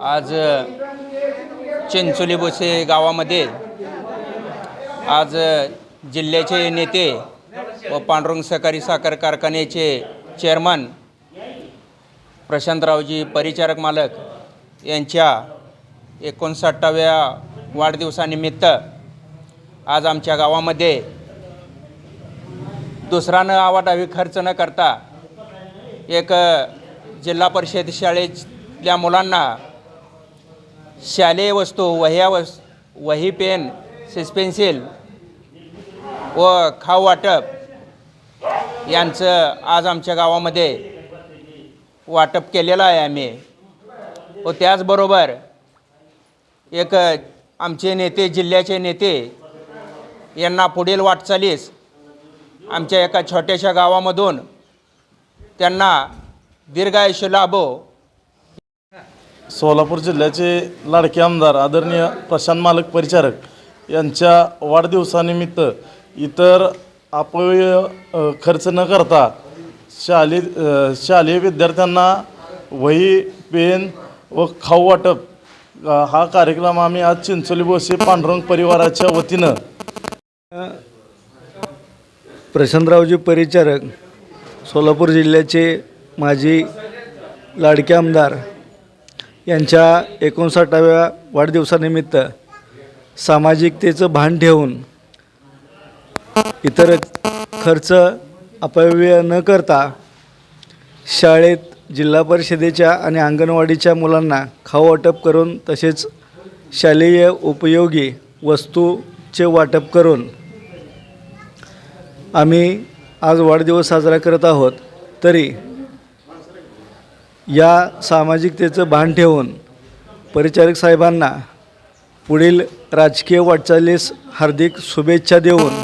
आज चिंचोली बोसे गावामध्ये आज जिल्ह्याचे नेते व पांडुरंग सहकारी साखर कारखान्याचे चेअरमन प्रशांतरावजी परिचारक मालक यांच्या एकोणसाठाव्या वाढदिवसानिमित्त आज आमच्या गावामध्ये दुसरा न आवाडावी खर्च न करता एक जिल्हा परिषद शाळेतल्या मुलांना शालेय वस्तू वह्या वस् वही पेन सिस्पेन्सिल व खाऊ वाटप यांचं आज आमच्या गावामध्ये वाटप केलेलं आहे आम्ही. व त्याचबरोबर एक आमचे नेते जिल्ह्याचे नेते यांना पुढील वाटचालीस आमच्या एका छोट्याशा गावामधून त्यांना दीर्घायुष्य लाभो सोलापूर जिल्ह्याचे लाडके आमदार आदरणीय प्रशांत मालक परिचारक यांच्या वाढदिवसानिमित्त इतर अपव्यय खर्च न करता शालेय शालेय विद्यार्थ्यांना वही पेन व खाऊ वाटप हा कार्यक्रम आम्ही आज चिंचोली बोसे पांडुरंग परिवाराच्या वतीनं प्रशांतरावजी परिचारक सोलापूर जिल्ह्याचे माजी लाडके आमदार यांच्या एकोणसाठाव्या वाढदिवसानिमित्त सामाजिकतेचं भान ठेवून इतर खर्च अपव्यय न करता शाळेत जिल्हा परिषदेच्या आणि अंगणवाडीच्या मुलांना खाऊ वाटप करून तसेच शालेय उपयोगी वस्तूचे वाटप करून आम्ही आज वाढदिवस साजरा करत आहोत. तरी या सामाजिकतेचं भान ठेवून परिचारक साहेबांना पुढील राजकीय वाटचालीस हार्दिक शुभेच्छा देऊन